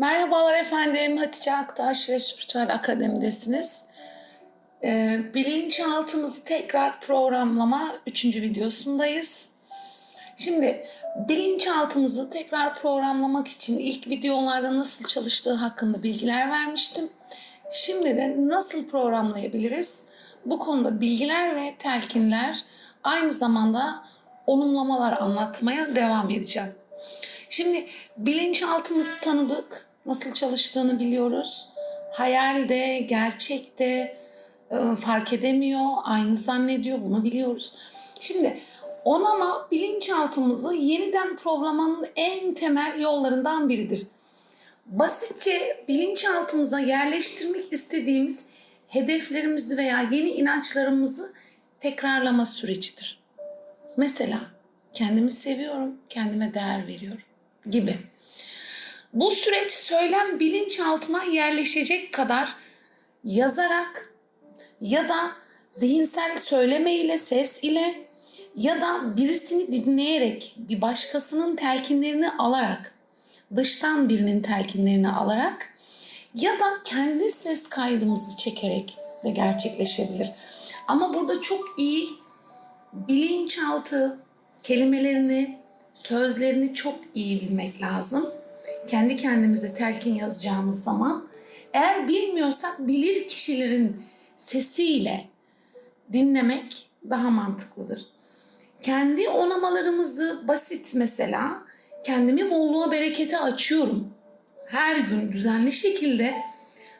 Merhabalar efendim, Hatice Aktaş ve Spiritüel Akademi'desiniz. Ee, bilinçaltımızı tekrar programlama 3. videosundayız. Şimdi bilinçaltımızı tekrar programlamak için ilk videolarda nasıl çalıştığı hakkında bilgiler vermiştim. Şimdi de nasıl programlayabiliriz? Bu konuda bilgiler ve telkinler aynı zamanda olumlamalar anlatmaya devam edeceğim. Şimdi bilinçaltımızı tanıdık, nasıl çalıştığını biliyoruz. Hayalde, gerçekte e, fark edemiyor, aynı zannediyor, bunu biliyoruz. Şimdi onama bilinçaltımızı yeniden programlamanın en temel yollarından biridir. Basitçe bilinçaltımıza yerleştirmek istediğimiz hedeflerimizi veya yeni inançlarımızı tekrarlama sürecidir. Mesela kendimi seviyorum, kendime değer veriyorum gibi. Bu süreç söylem bilinçaltına yerleşecek kadar yazarak ya da zihinsel söyleme ile, ses ile ya da birisini dinleyerek, bir başkasının telkinlerini alarak, dıştan birinin telkinlerini alarak ya da kendi ses kaydımızı çekerek de gerçekleşebilir. Ama burada çok iyi bilinçaltı kelimelerini, sözlerini çok iyi bilmek lazım. Kendi kendimize telkin yazacağımız zaman eğer bilmiyorsak bilir kişilerin sesiyle dinlemek daha mantıklıdır. Kendi onamalarımızı basit mesela kendimi bolluğa berekete açıyorum. Her gün düzenli şekilde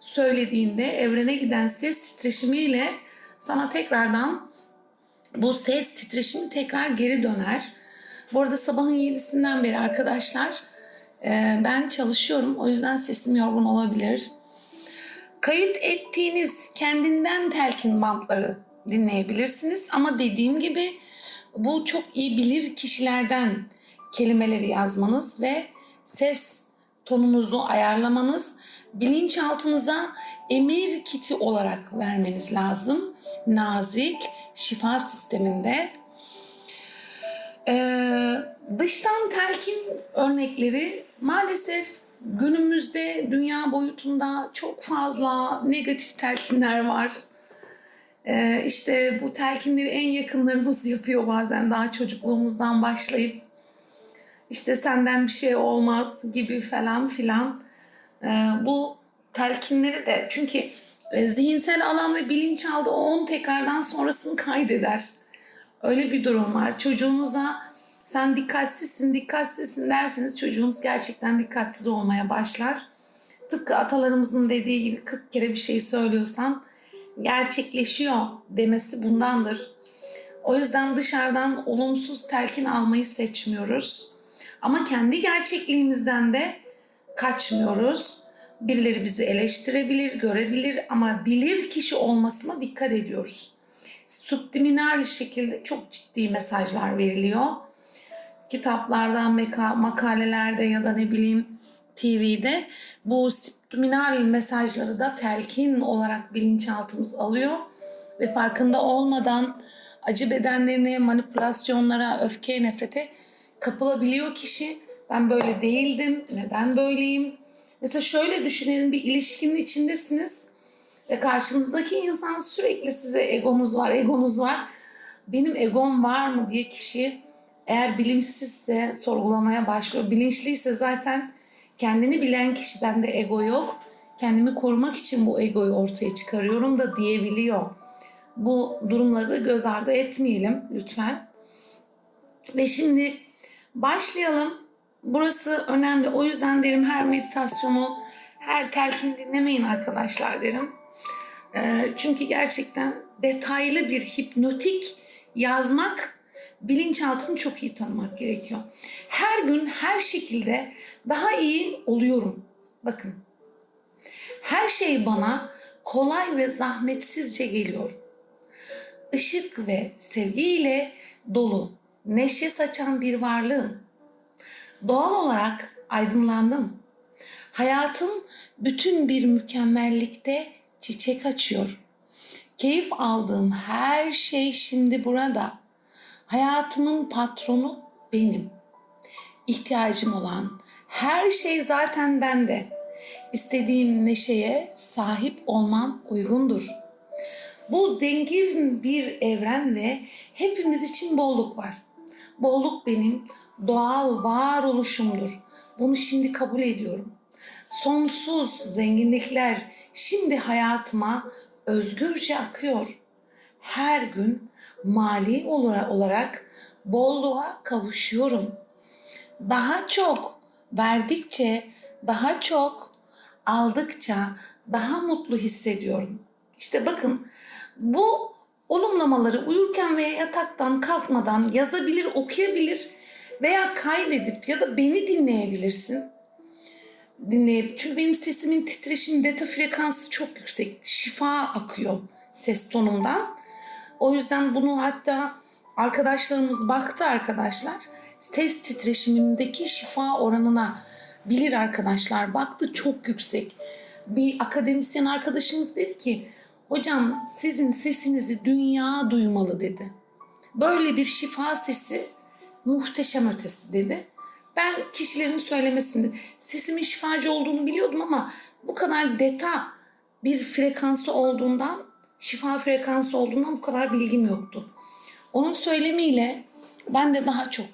söylediğinde evrene giden ses titreşimiyle sana tekrardan bu ses titreşimi tekrar geri döner. Bu arada sabahın yedisinden beri arkadaşlar ben çalışıyorum. O yüzden sesim yorgun olabilir. Kayıt ettiğiniz kendinden telkin bantları dinleyebilirsiniz. Ama dediğim gibi bu çok iyi bilir kişilerden kelimeleri yazmanız ve ses tonunuzu ayarlamanız bilinçaltınıza emir kiti olarak vermeniz lazım. Nazik, şifa sisteminde. Ee, dıştan telkin örnekleri maalesef günümüzde dünya boyutunda çok fazla negatif telkinler var. Ee, işte bu telkinleri en yakınlarımız yapıyor bazen daha çocukluğumuzdan başlayıp işte senden bir şey olmaz gibi falan filan. Ee, bu telkinleri de çünkü e, zihinsel alan ve bilinçaltı o 10 tekrardan sonrasını kaydeder. Öyle bir durum var. Çocuğunuza sen dikkatsizsin, dikkatsizsin derseniz çocuğunuz gerçekten dikkatsiz olmaya başlar. Tıpkı atalarımızın dediği gibi 40 kere bir şey söylüyorsan gerçekleşiyor demesi bundandır. O yüzden dışarıdan olumsuz telkin almayı seçmiyoruz. Ama kendi gerçekliğimizden de kaçmıyoruz. Birileri bizi eleştirebilir, görebilir ama bilir kişi olmasına dikkat ediyoruz. Subliminal şekilde çok ciddi mesajlar veriliyor. Kitaplarda, makalelerde ya da ne bileyim TV'de bu subliminal mesajları da telkin olarak bilinçaltımız alıyor ve farkında olmadan acı bedenlerine, manipülasyonlara, öfkeye, nefrete kapılabiliyor kişi. Ben böyle değildim, neden böyleyim? Mesela şöyle düşünelim bir ilişkinin içindesiniz ve karşınızdaki insan sürekli size egonuz var, egonuz var. Benim egom var mı diye kişi eğer bilinçsizse sorgulamaya başlıyor. Bilinçliyse zaten kendini bilen kişi bende ego yok. Kendimi korumak için bu egoyu ortaya çıkarıyorum da diyebiliyor. Bu durumları da göz ardı etmeyelim lütfen. Ve şimdi başlayalım. Burası önemli. O yüzden derim her meditasyonu, her telkin dinlemeyin arkadaşlar derim. Çünkü gerçekten detaylı bir hipnotik yazmak bilinçaltını çok iyi tanımak gerekiyor. Her gün her şekilde daha iyi oluyorum. Bakın. Her şey bana kolay ve zahmetsizce geliyor. Işık ve sevgiyle dolu, neşe saçan bir varlığım. Doğal olarak aydınlandım. Hayatım bütün bir mükemmellikte çiçek açıyor. Keyif aldığım her şey şimdi burada. Hayatımın patronu benim. İhtiyacım olan her şey zaten bende. istediğim neşeye sahip olmam uygundur. Bu zengin bir evren ve hepimiz için bolluk var. Bolluk benim doğal varoluşumdur. Bunu şimdi kabul ediyorum. Sonsuz zenginlikler şimdi hayatıma özgürce akıyor. Her gün mali olara- olarak bolluğa kavuşuyorum. Daha çok verdikçe daha çok aldıkça daha mutlu hissediyorum. İşte bakın bu olumlamaları uyurken veya yataktan kalkmadan yazabilir, okuyabilir veya kaydedip ya da beni dinleyebilirsin. Dinleyip çünkü benim sesimin titreşim deta frekansı çok yüksek. Şifa akıyor ses tonumdan. O yüzden bunu hatta arkadaşlarımız baktı arkadaşlar. Ses titreşimimdeki şifa oranına bilir arkadaşlar. Baktı çok yüksek. Bir akademisyen arkadaşımız dedi ki hocam sizin sesinizi dünya duymalı dedi. Böyle bir şifa sesi muhteşem ötesi dedi. Ben kişilerin söylemesini, sesimin şifacı olduğunu biliyordum ama bu kadar deta bir frekansı olduğundan, şifa frekansı olduğundan bu kadar bilgim yoktu. Onun söylemiyle ben de daha çok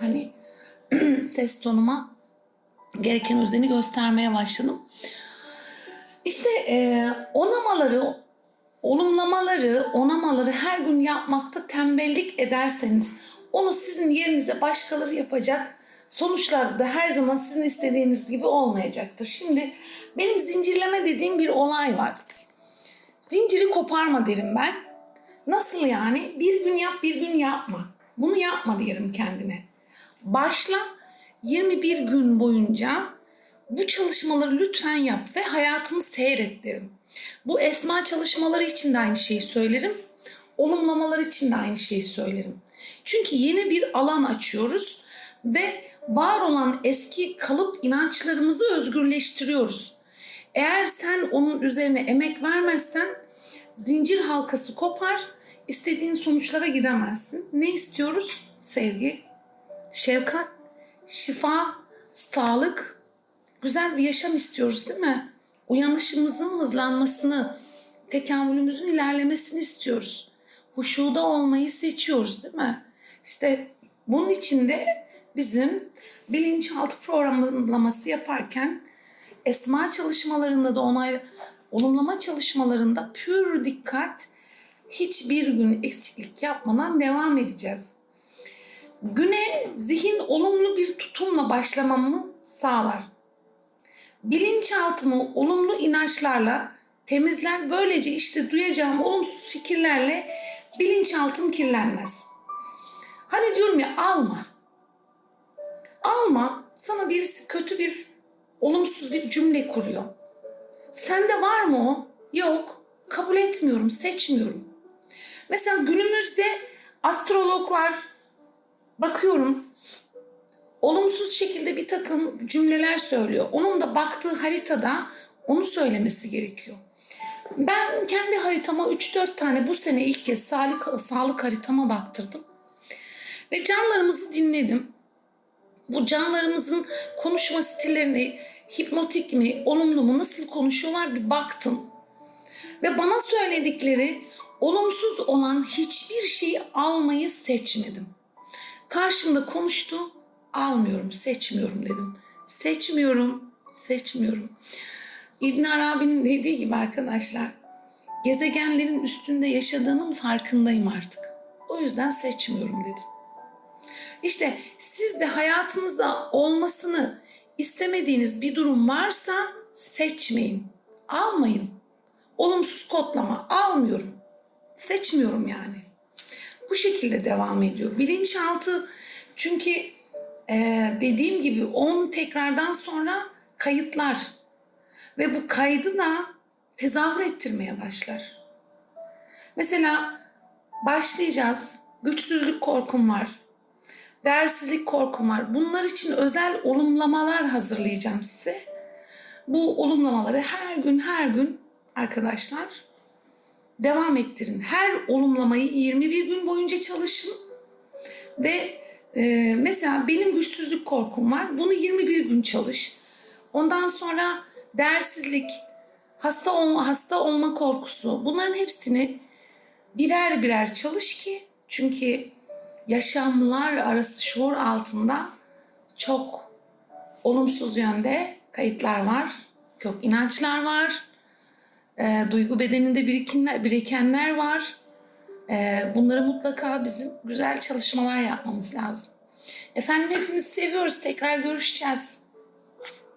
hani ses tonuma gereken özeni göstermeye başladım. İşte e, onamaları, olumlamaları, onamaları her gün yapmakta tembellik ederseniz onu sizin yerinize başkaları yapacak. Sonuçlarda da her zaman sizin istediğiniz gibi olmayacaktır. Şimdi benim zincirleme dediğim bir olay var. Zinciri koparma derim ben. Nasıl yani? Bir gün yap, bir gün yapma. Bunu yapma diyelim kendine. Başla 21 gün boyunca bu çalışmaları lütfen yap ve hayatını seyret derim. Bu esma çalışmaları için de aynı şeyi söylerim. Olumlamalar için de aynı şeyi söylerim. Çünkü yeni bir alan açıyoruz ve var olan eski kalıp inançlarımızı özgürleştiriyoruz. Eğer sen onun üzerine emek vermezsen zincir halkası kopar, istediğin sonuçlara gidemezsin. Ne istiyoruz? Sevgi, şefkat, şifa, sağlık, güzel bir yaşam istiyoruz değil mi? Uyanışımızın hızlanmasını, tekamülümüzün ilerlemesini istiyoruz. Huşuda olmayı seçiyoruz değil mi? İşte bunun için de bizim bilinçaltı programlaması yaparken esma çalışmalarında da onay olumlama çalışmalarında pür dikkat hiçbir gün eksiklik yapmadan devam edeceğiz. Güne zihin olumlu bir tutumla başlamamı sağlar. Bilinçaltımı olumlu inançlarla temizler. Böylece işte duyacağım olumsuz fikirlerle bilinçaltım kirlenmez. Hani diyorum ya alma. Alma. Sana birisi kötü bir olumsuz bir cümle kuruyor. Sende var mı o? Yok. Kabul etmiyorum, seçmiyorum. Mesela günümüzde astrologlar bakıyorum olumsuz şekilde bir takım cümleler söylüyor. Onun da baktığı haritada onu söylemesi gerekiyor. Ben kendi haritama 3-4 tane bu sene ilk kez sağlık, sağlık haritama baktırdım. Ve canlarımızı dinledim. Bu canlarımızın konuşma stillerini hipnotik mi, olumlu mu, nasıl konuşuyorlar bir baktım. Ve bana söyledikleri olumsuz olan hiçbir şeyi almayı seçmedim. Karşımda konuştu, almıyorum, seçmiyorum dedim. Seçmiyorum, seçmiyorum. İbn Arabi'nin dediği gibi arkadaşlar, gezegenlerin üstünde yaşadığımın farkındayım artık. O yüzden seçmiyorum dedim. İşte siz de hayatınızda olmasını istemediğiniz bir durum varsa seçmeyin. Almayın. Olumsuz kodlama almıyorum. Seçmiyorum yani. Bu şekilde devam ediyor. Bilinçaltı çünkü e, dediğim gibi 10 tekrardan sonra kayıtlar ve bu kaydı da tezahür ettirmeye başlar. Mesela başlayacağız. Güçsüzlük korkum var. Değersizlik korkum var. Bunlar için özel olumlamalar hazırlayacağım size. Bu olumlamaları her gün her gün arkadaşlar devam ettirin. Her olumlamayı 21 gün boyunca çalışın. Ve e, mesela benim güçsüzlük korkum var. Bunu 21 gün çalış. Ondan sonra değersizlik, hasta olma, hasta olma korkusu bunların hepsini birer birer çalış ki çünkü yaşamlar arası şuur altında çok olumsuz yönde kayıtlar var, kök inançlar var, e, duygu bedeninde birikinler, birikenler var. E, bunları mutlaka bizim güzel çalışmalar yapmamız lazım. Efendim hepimizi seviyoruz. Tekrar görüşeceğiz.